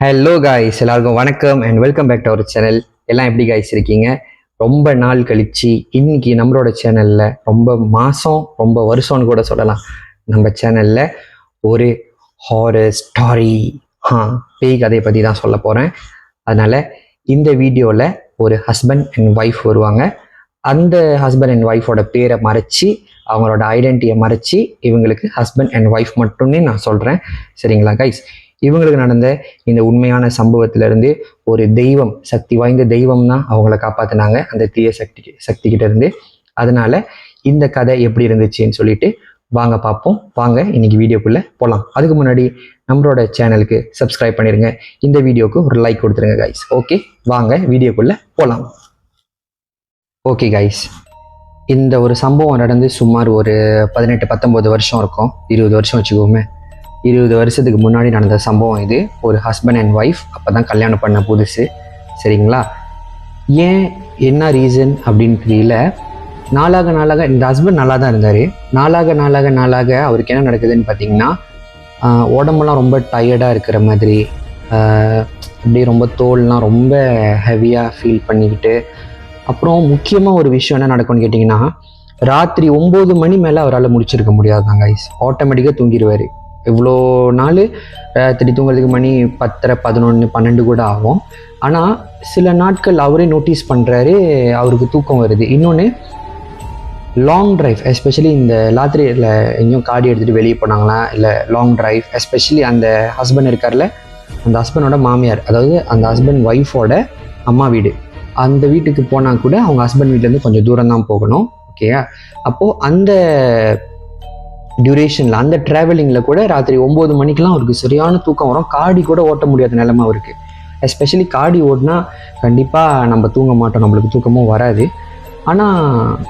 Hello guys எல்லாருக்கும் வணக்கம் and welcome back to our channel எல்லாம் எப்படி காய்ஸ் இருக்கீங்க? ரொம்ப நாள் கழிச்சு இன்னைக்கு நம்மளோட சேனல்ல ரொம்ப மாசம் ரொம்ப வருஷம்னு கூட சொல்லலாம். நம்ம சேனல்ல ஒரு ஹாரர் ஸ்டாரி ஆ பேய் கதையை பற்றி தான் சொல்ல போகிறேன் அதனால இந்த வீடியோவில் ஒரு ஹஸ்பண்ட் அண்ட் ஒய்ஃப் வருவாங்க. அந்த ஹஸ்பண்ட் அண்ட் ஒய்ஃபோட பேரை மறைச்சி அவங்களோட ஐடென்டிட்டியை மறைச்சி இவங்களுக்கு ஹஸ்பண்ட் அண்ட் ஒய்ஃப் மட்டுமே நான் சொல்கிறேன் சரிங்களா கைஸ் இவங்களுக்கு நடந்த இந்த உண்மையான சம்பவத்திலிருந்து ஒரு தெய்வம் சக்தி வாய்ந்த தெய்வம் தான் அவங்கள காப்பாத்தினாங்க. அந்த தீய சக்தி சக்தி கிட்ட இருந்து அதனால இந்த கதை எப்படி இருந்துச்சுன்னு சொல்லிட்டு வாங்க பார்ப்போம். வாங்க இன்னைக்கு வீடியோக்குள்ளே போகலாம் அதுக்கு முன்னாடி நம்மளோட சேனலுக்கு சப்ஸ்கிரைப் பண்ணிடுங்க இந்த வீடியோக்கு ஒரு லைக் கொடுத்துருங்க கைஸ் ஓகே வாங்க வீடியோக்குள்ளே போகலாம் ஓகே கைஸ் இந்த ஒரு சம்பவம் நடந்து சுமார் ஒரு பதினெட்டு பத்தொம்போது வருஷம் இருக்கும். இருபது வருஷம் வச்சுக்கோமே. இருபது வருஷத்துக்கு முன்னாடி நடந்த சம்பவம் இது. ஒரு ஹஸ்பண்ட் அண்ட் ஒய்ஃப் அப்போ தான் கல்யாணம் பண்ண புதுசு. சரிங்களா? ஏன் என்ன ரீசன் அப்படின்னு தெரியல. நாளாக நாளாக இந்த ஹஸ்பண்ட் நல்லா தான் இருந்தார். நாளாக நாளாக நாளாக அவருக்கு என்ன நடக்குதுன்னு பார்த்தீங்கன்னா உடம்பெல்லாம் ரொம்ப டயர்டாக இருக்கிற மாதிரி அப்படியே ரொம்ப தோல்லாம் ரொம்ப ஹெவியாக ஃபீல் பண்ணிக்கிட்டு அப்புறம் முக்கியமாக ஒரு விஷயம் என்ன நடக்கும்னு கேட்டிங்கன்னா ராத்திரி ஒம்பது மணி மேலே அவரால் முடிச்சிருக்க முடியாதாங்க கைஸ் ஆட்டோமேட்டிக்காக தூங்கிடுவார் இவ்வளோ நாள் ராத்திரி தூங்குறதுக்கு மணி பத்தரை பதினொன்று பன்னெண்டு கூட ஆகும். ஆனால் சில நாட்கள் அவரே நோட்டீஸ் பண்ணுறாரு அவருக்கு தூக்கம் வருது. இன்னொன்று லாங் டிரைவ் எஸ்பெஷலி இந்த ராத்திரியில் எங்கேயும் காடி எடுத்துகிட்டு வெளியே போனாங்களா? இல்லை லாங் டிரைவ் எஸ்பெஷலி அந்த ஹஸ்பண்ட் இருக்கார்ல அந்த ஹஸ்பண்டோட மாமியார் அதாவது அந்த ஹஸ்பண்ட் ஒய்ஃபோட அம்மா வீடு. அந்த வீட்டுக்கு போனால் கூட அவங்க ஹஸ்பண்ட் வீட்டிலேருந்து கொஞ்சம் தூரம் தான் போகணும் ஓகேயா அப்போது அந்த டியூரேஷனில் அந்த ட்ராவலிங்கில் கூட ராத்திரி ஒம்பது மணிக்கெலாம் அவருக்கு சரியான தூக்கம் வரும். காடி கூட ஓட்ட முடியாத நிலமை அவருக்கு. எஸ்பெஷலி காடி ஓடினா கண்டிப்பாக நம்ம தூங்க மாட்டோம் நம்மளுக்கு தூக்கமும் வராது. ஆனால்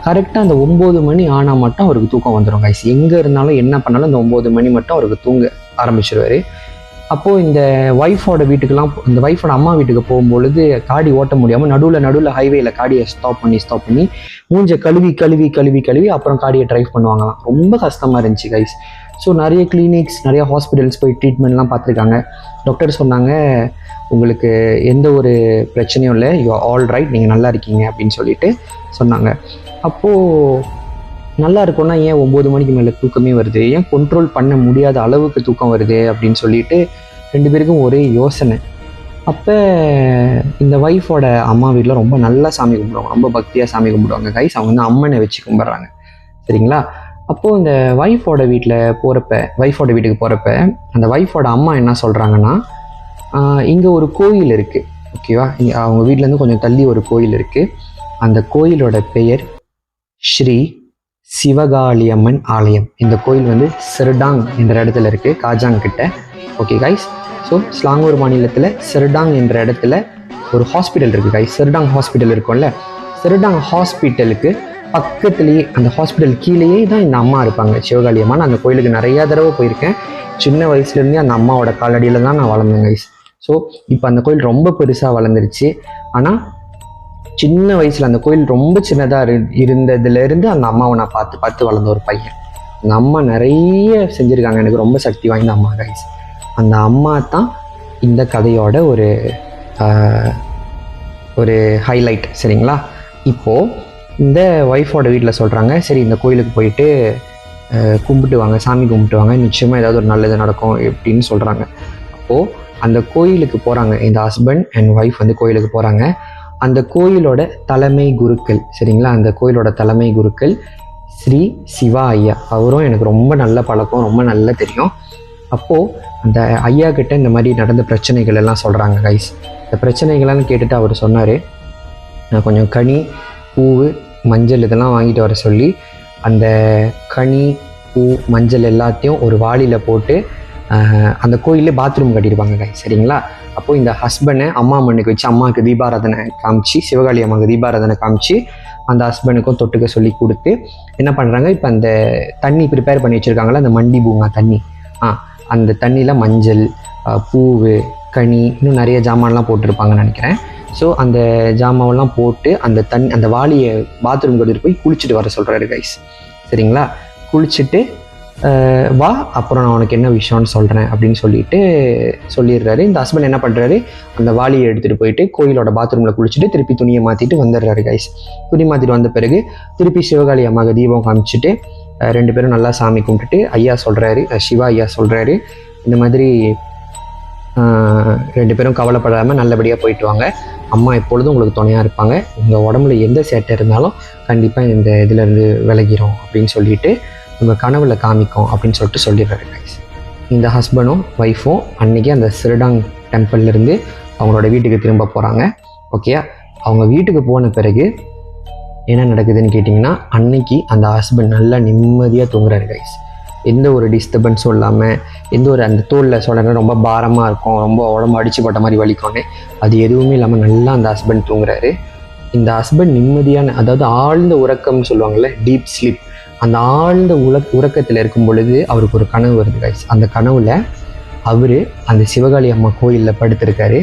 கரெக்டாக அந்த ஒம்பது மணி ஆனால் மட்டும் அவருக்கு தூக்கம் வந்துடும் கைஸ் எங்கே இருந்தாலும் என்ன பண்ணாலும் இந்த ஒம்பது மணி மட்டும் அவருக்கு தூங்க ஆரம்பிச்சிருவார். அப்போது இந்த ஒய்ஃபோட வீட்டுக்கெல்லாம் இந்த ஒய்ஃபோட அம்மா வீட்டுக்கு போகும்பொழுது காடி ஓட்ட முடியாமல் நடுவில் நடுவில் ஹைவேல காடியை ஸ்டாப் பண்ணி ஸ்டாப் பண்ணி மூஞ்ச கழுவி கழுவி கழுவி கழுவி அப்புறம் காடியை ட்ரைவ் பண்ணுவாங்களாம். ரொம்ப கஷ்டமாக இருந்துச்சு கைஸ் ஸோ நிறைய கிளினிக்ஸ் நிறைய ஹாஸ்பிட்டல்ஸ் போய் ட்ரீட்மெண்ட்லாம் பார்த்துருக்காங்க. டாக்டர் சொன்னாங்க உங்களுக்கு எந்த ஒரு பிரச்சனையும் இல்லை. யூ ஆல் ரைட் நீங்கள் நல்லா இருக்கீங்க. அப்படின்னு சொல்லிட்டு சொன்னாங்க. அப்போது நல்லா இருக்கும்னா ஏன் ஒம்பது மணிக்கு மேலே தூக்கமே வருது? ஏன் கண்ட்ரோல் பண்ண முடியாத அளவுக்கு தூக்கம் வருது? அப்படின்னு சொல்லிட்டு ரெண்டு பேருக்கும் ஒரே யோசனை. அப்போ இந்த ஒய்ஃபோட அம்மா வீட்டில் ரொம்ப நல்லா சாமி கும்பிடுவாங்க. ரொம்ப பக்தியாக சாமி கும்பிடுவாங்க. கைஸ் அவங்க வந்து அம்மனை வச்சு கும்பிட்றாங்க. சரிங்களா? அப்போது இந்த ஒய்ஃபோட வீட்டில் போகிறப்ப ஒய்ஃபோட வீட்டுக்கு போகிறப்ப அந்த ஒய்ஃபோட அம்மா என்ன சொல்கிறாங்கன்னா இங்கே ஒரு கோயில் இருக்குது ஓகேவா இங்கே அவங்க வீட்டிலேருந்து கொஞ்சம் தள்ளி ஒரு கோயில் இருக்குது அந்த கோயிலோட பெயர் ஸ்ரீ சிவகாளியம்மன் ஆலயம். இந்த கோயில் வந்து சிறுடாங் என்ற இடத்துல இருக்குது காஜாங் கிட்ட. ஓகே கைஸ் ஸோ ஸ்லாங்கூர் மாநிலத்தில் சிறுடாங் என்ற இடத்துல ஒரு ஹாஸ்பிட்டல் இருக்குது கைஸ் சிறுடாங் ஹாஸ்பிட்டல் இருக்கும்ல. சிறுடாங் ஹாஸ்பிட்டலுக்கு பக்கத்துலேயே அந்த ஹாஸ்பிட்டல் கீழேயே தான் இந்த அம்மா இருப்பாங்க. சிவகாளி அம்மா. நான் அந்த கோயிலுக்கு நிறையா தடவை போயிருக்கேன். சின்ன வயசுலேருந்தே அந்த அம்மாவோட காலடியில் தான் நான் வளர்ந்தேன் கைஸ் ஸோ இப்போ அந்த கோயில் ரொம்ப பெருசாக வளர்ந்துருச்சு. ஆனால் சின்ன வயசில் அந்த கோயில் ரொம்ப சின்னதாக இரு இருந்ததுலேருந்து அந்த அம்மாவை நான் பார்த்து பார்த்து வளர்ந்த ஒரு பையன். அந்த அம்மா நிறைய செஞ்சுருக்காங்க. எனக்கு ரொம்ப சக்தி வாய்ந்த அம்மா கைஸ் அந்த அம்மா தான் இந்த கதையோட ஒரு ஒரு ஹைலைட் சரிங்களா? இப்போது இந்த ஒய்ஃபோட வீட்டில் சொல்கிறாங்க சரி இந்த கோயிலுக்கு போயிட்டு கும்பிட்டு வாங்க சாமி கும்பிட்டு வாங்க. நிச்சயமாக ஏதாவது ஒரு நல்லது நடக்கும் அப்படின்னு சொல்கிறாங்க அப்போது அந்த கோயிலுக்கு போகிறாங்க இந்த ஹஸ்பண்ட் அண்ட் ஒய்ஃப் வந்து கோயிலுக்கு போகிறாங்க அந்த கோயிலோட தலைமை குருக்கள் சரிங்களா? அந்த கோயிலோட தலைமை குருக்கள் ஸ்ரீ சிவா ஐயா. அவரும் எனக்கு ரொம்ப நல்ல பழக்கம் ரொம்ப நல்லா தெரியும். அப்போது அந்த ஐயா கிட்ட இந்த மாதிரி நடந்த பிரச்சனைகள் எல்லாம் சொல்கிறாங்க கைஸ் இந்த பிரச்சனைகள்லாம் கேட்டுட்டு அவர் சொன்னார் நான் கொஞ்சம் கனி பூவு மஞ்சள் இதெல்லாம் வாங்கிட்டு வர சொல்லி அந்த கனி பூ மஞ்சள் எல்லாத்தையும் ஒரு வாளியில் போட்டு அந்த கோயிலே பாத்ரூம் கட்டியிருப்பாங்க கை சரிங்களா? அப்போது இந்த ஹஸ்பண்டை அம்மா மண்ணுக்கு வச்சு அம்மாவுக்கு தீபாராதனை காமிச்சு சிவகாளி அம்மாவுக்கு தீபாராதனை காமிச்சு அந்த ஹஸ்பண்டுக்கும் தொட்டுக்க சொல்லி கொடுத்து என்ன பண்ணுறாங்க இப்போ அந்த தண்ணி ப்ரிப்பேர் பண்ணி வச்சுருக்காங்களா அந்த மண்டி பூங்கா தண்ணி ஆ அந்த தண்ணியில் மஞ்சள் பூவு கனி இன்னும் நிறைய ஜாமான்லாம் போட்டிருப்பாங்கன்னு நினைக்கிறேன். ஸோ அந்த ஜாமாவெல்லாம் போட்டு அந்த தண்ணி அந்த வாளியை பாத்ரூம் கட்டிட்டு போய் குளிச்சுட்டு வர சொல்கிறாரு கைஸ் சரிங்களா? குளிச்சுட்டு வா அப்புறம் நான் உனக்கு என்ன விஷயம்னு சொல்கிறேன் அப்படின்னு சொல்லிட்டு சொல்லிடுறாரு. இந்த ஹஸ்பண்ட் என்ன பண்ணுறாரு அந்த வாளியை எடுத்துகிட்டு போயிட்டு கோயிலோட பாத்ரூமில் குளிச்சுட்டு திருப்பி துணியை மாற்றிட்டு வந்துடுறாரு கைஸ் துணி மாற்றிட்டு வந்த பிறகு திருப்பி சிவகாளி அம்மாவுக்கு தீபம் காமிச்சிட்டு ரெண்டு பேரும் நல்லா சாமி கும்பிட்டுட்டு ஐயா சொல்கிறாரு சிவா ஐயா சொல்கிறாரு இந்த மாதிரி ரெண்டு பேரும் கவலைப்படாமல் நல்லபடியாக போயிட்டு வாங்க. அம்மா எப்பொழுதும் உங்களுக்கு துணையாக இருப்பாங்க. உங்கள் உடம்புல எந்த சேட்டை இருந்தாலும் கண்டிப்பாக இந்த இதுலேருந்து விலகிறோம் அப்படின்னு சொல்லிட்டு உங்கள் கனவுல காமிக்கும் அப்படின்னு சொல்லிட்டு சொல்லிடுறாரு கைஸ் இந்த ஹஸ்பண்டும் ஒய்ஃபும் அன்றைக்கி அந்த சிறுடாங் டெம்பிள்லேருந்து அவங்களோட வீட்டுக்கு திரும்ப போகிறாங்க ஓகேயா அவங்க வீட்டுக்கு போன பிறகு என்ன நடக்குதுன்னு கேட்டிங்கன்னா அன்னைக்கு அந்த ஹஸ்பண்ட் நல்லா நிம்மதியாக தூங்குறாரு கைஸ் எந்த ஒரு டிஸ்டர்பன்ஸும் இல்லாமல் எந்த ஒரு அந்த தோலில் சொல்லுங்க ரொம்ப பாரமாக இருக்கும் ரொம்ப உடம்பு அடிச்சு போட்ட மாதிரி வலிக்கும்னு. அது எதுவுமே இல்லாமல் நல்லா அந்த ஹஸ்பண்ட் தூங்குறாரு. இந்த ஹஸ்பண்ட் நிம்மதியான அதாவது ஆழ்ந்த உறக்கம்னு சொல்லுவாங்கள்ல டீப் ஸ்லீப் அந்த ஆழ்ந்த உல உறக்கத்தில் இருக்கும் பொழுது அவருக்கு ஒரு கனவு வருது கைஸ் அந்த கனவுல அவர் அந்த சிவகாளி அம்மா கோயிலில் படுத்திருக்காரு.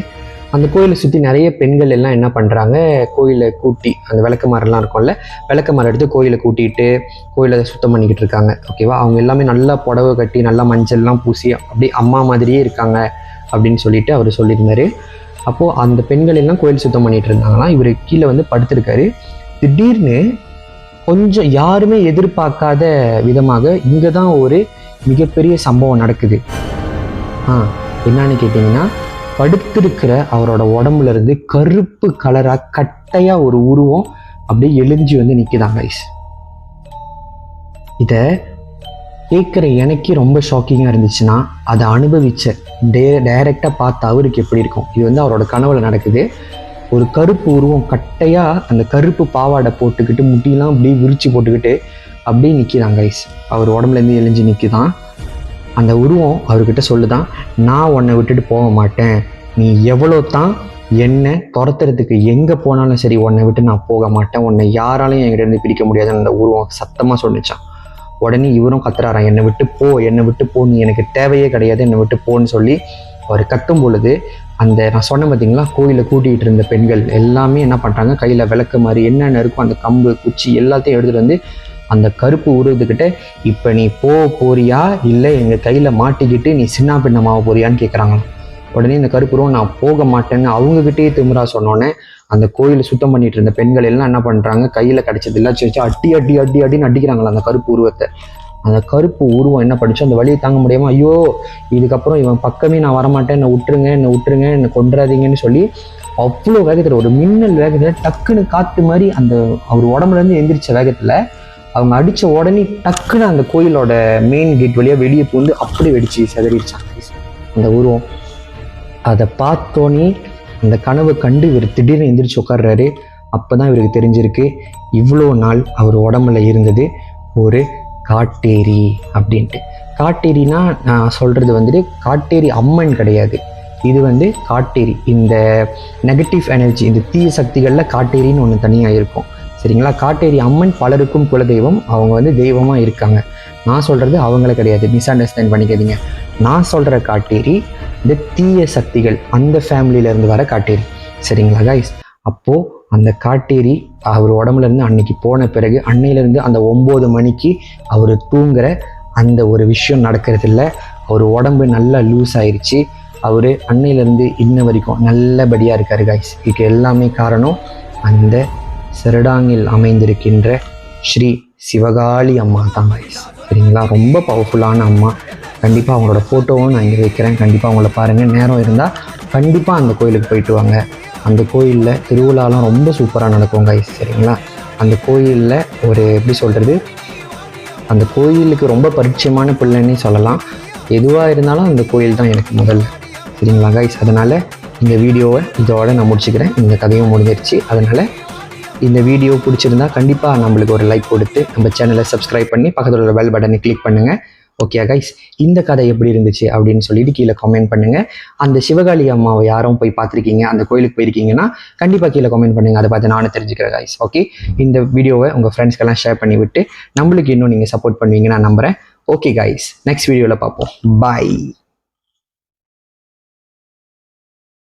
அந்த கோயிலை சுற்றி நிறைய பெண்கள் எல்லாம் என்ன பண்ணுறாங்க கோயிலை கூட்டி அந்த விளக்குமாரெல்லாம் இருக்கும்ல விளக்குமாறு எடுத்து கோயிலை கூட்டிட்டு கோயிலை சுத்தம் பண்ணிக்கிட்டு இருக்காங்க. ஓகேவா அவங்க எல்லாமே நல்லா புடவை கட்டி நல்லா மஞ்சள்லாம் பூசி அப்படி அம்மா மாதிரியே இருக்காங்க அப்படின்னு சொல்லிட்டு அவர் சொல்லியிருந்தார். அப்போது அந்த பெண்கள் எல்லாம் கோயில் சுத்தம் பண்ணிட்டு இருந்தாங்கன்னா இவர் கீழே வந்து படுத்திருக்காரு. திடீர்னு கொஞ்சம் யாருமே எதிர்பார்க்காத விதமாக இங்கே தான் ஒரு மிகப்பெரிய சம்பவம் நடக்குது. ஆ என்னன்னு கேட்டிங்கன்னா படுத்திருக்கிற அவரோட உடம்புல இருந்து கருப்பு கலராக கட்டையாக ஒரு உருவம் அப்படியே எழுஞ்சி வந்து நிற்குதான் கைஸ் இதை கேட்குற எனக்கே ரொம்ப ஷாக்கிங்காக இருந்துச்சுன்னா அதை அனுபவிச்ச டே டைரெக்டாக பார்த்த அவருக்கு எப்படி இருக்கும்? இது வந்து அவரோட கனவுல நடக்குது. ஒரு கருப்பு உருவம் கட்டையாக அந்த கருப்பு பாவாடை போட்டுக்கிட்டு முட்டிலாம் அப்படியே விரித்து போட்டுக்கிட்டு அப்படியே நிற்கிறான் கைஸ் அவர் உடம்புலேருந்து எழிஞ்சு நிற்கிதான் அந்த உருவம் அவர்கிட்ட சொல்லுதான் நான் உன்னை விட்டுட்டு போக மாட்டேன். நீ எவ்வளோ தான் என்னை துரத்துறதுக்கு எங்கே போனாலும் சரி உன்னை விட்டு நான் போக மாட்டேன். உன்னை யாராலையும் என்கிட்டருந்து பிடிக்க முடியாதுன்னு அந்த உருவம் சத்தமாக சொன்னிச்சான் உடனே இவரும் கத்துறாரான் என்னை விட்டு போ என்னை விட்டு போ. நீ எனக்கு தேவையே கிடையாது என்னை விட்டு போன்னு சொல்லி அவர் கத்தும் பொழுது அந்த நான் சொன்னேன் பார்த்தீங்களா கோயிலில் கூட்டிகிட்டு இருந்த பெண்கள் எல்லாமே என்ன பண்ணுறாங்க கையில் விளக்கு மாதிரி என்னென்ன இருக்கும் அந்த கம்பு குச்சி எல்லாத்தையும் எடுத்துகிட்டு வந்து அந்த கருப்பு உருவத்துக்கிட்ட இப்போ நீ போ போறியா? இல்லை எங்கள் கையில் மாட்டிக்கிட்டு நீ சின்ன பின்னமாக போறியான்னு கேட்குறாங்களாம் உடனே இந்த கருப்புருவம் நான் போக மாட்டேன்னு அவங்கக்கிட்டே திமுறா சொன்னோன்னே அந்த கோயிலை சுத்தம் பண்ணிட்டு இருந்த பெண்கள் எல்லாம் என்ன பண்ணுறாங்க கையில் கிடச்சது எல்லாம் வச்சு அட்டி அட்டி அட்டி அடின்னு அடிக்கிறாங்களா அந்த கருப்பு உருவத்தை அந்த கருப்பு உருவம் என்ன படிச்சு அந்த வழியை தாங்க முடியாமல் ஐயோ இதுக்கப்புறம் இவன் பக்கமே நான் வரமாட்டேன் என்னை விட்டுருங்க என்னை விட்டுருங்க என்னை கொண்டுறாதீங்கன்னு சொல்லி அவ்வளோ வேகத்தில் ஒரு மின்னல் வேகத்தில் டக்குன்னு காற்று மாதிரி அந்த அவர் உடம்புலேருந்து எந்திரிச்ச வேகத்தில் அவங்க அடித்த உடனே டக்குன்னு அந்த கோயிலோட மெயின் கேட் வழியாக வெளியே பூந்து அப்படி வெடிச்சு செதறிடுச்சாங்க அந்த உருவம். அதை பார்த்தோன்னே அந்த கனவை கண்டு இவர் திடீர்னு எந்திரிச்சு உட்கார்றாரு. அப்போ தான் இவருக்கு தெரிஞ்சிருக்கு இவ்வளோ நாள் அவர் உடம்புல இருந்தது ஒரு காட்டேரி அப்படின்ட்டு. காட்டேரினா நான் சொல்கிறது வந்துட்டு காட்டேரி அம்மன் கிடையாது. இது வந்து காட்டேரி. இந்த நெகட்டிவ் எனர்ஜி இந்த தீய சக்திகளில் காட்டேரின்னு ஒன்று தனியாக இருக்கும் சரிங்களா? காட்டேரி அம்மன் பலருக்கும் குலதெய்வம். அவங்க வந்து தெய்வமாக இருக்காங்க. நான் சொல்கிறது அவங்கள கிடையாது. மிஸ் அண்டர்ஸ்டாண்ட் பண்ணிக்காதீங்க. நான் சொல்கிற காட்டேரி இந்த தீய சக்திகள் அந்த ஃபேமிலியில இருந்து வர காட்டேரி. சரிங்களா கைஸ் அப்போது அந்த காட்டேரி அவர் உடம்புலேருந்து அன்னைக்கு போன பிறகு அன்னையிலேருந்து அந்த ஒம்பது மணிக்கு அவர் தூங்குற அந்த ஒரு விஷயம் நடக்கிறதில்ல. அவர் உடம்பு நல்லா லூஸ் ஆயிடுச்சு அவர் அன்னையிலேருந்து இன்ன வரைக்கும் நல்லபடியாக இருக்கார் காய்ஸ் இதுக்கு எல்லாமே காரணம் அந்த சிறடாங்கில் அமைந்திருக்கின்ற ஸ்ரீ சிவகாளி அம்மா தான் காய்ஸ் சரிங்களா? ரொம்ப பவர்ஃபுல்லான அம்மா. கண்டிப்பாக அவங்களோட ஃபோட்டோவும் நான் இங்கே வைக்கிறேன். கண்டிப்பாக அவங்கள பாருங்கள் நேரம் இருந்தால் கண்டிப்பாக அந்த கோயிலுக்கு போயிட்டு வாங்க. அந்த கோயிலில் திருவிழாலாம் ரொம்ப சூப்பராக நடக்கும் கைஸ் சரிங்களா? அந்த கோயிலில் ஒரு எப்படி சொல்கிறது அந்த கோயிலுக்கு ரொம்ப பரிச்சயமான பிள்ளைன்னே சொல்லலாம். எதுவாக இருந்தாலும் அந்த கோயில் தான் எனக்கு முதல்ல சரிங்களா கைஸ் அதனால் இந்த வீடியோவை இதோட நான் முடிச்சுக்கிறேன். இந்த கதையும் முடிஞ்சிருச்சு. அதனால் இந்த வீடியோ பிடிச்சிருந்தா கண்டிப்பாக நம்மளுக்கு ஒரு லைக் கொடுத்து நம்ம சேனலை சப்ஸ்கிரைப் பண்ணி பக்கத்தில் உள்ள பெல் பட்டனை கிளிக் பண்ணுங்கள் ஓகே கைஸ் இந்த கதை எப்படி இருந்துச்சு அப்படின்னு சொல்லிட்டு கீழே கமெண்ட் பண்ணுங்கள் அந்த சிவகாளி அம்மாவை யாரும் போய் பார்த்துருக்கீங்க? அந்த கோயிலுக்கு போயிருக்கீங்கன்னா கண்டிப்பாக கீழே கமெண்ட் பண்ணுங்கள் அதை பார்த்து நானும் தெரிஞ்சுக்கிறேன் கைஸ் ஓகே இந்த வீடியோவை உங்கள் ஃப்ரெண்ட்ஸ்க்கெல்லாம் ஷேர் பண்ணி விட்டு நம்மளுக்கு இன்னும் நீங்கள் சப்போர்ட் பண்ணுவீங்க நான் நம்புகிறேன் ஓகே கைஸ் நெக்ஸ்ட் வீடியோவில் பார்ப்போம். பாய்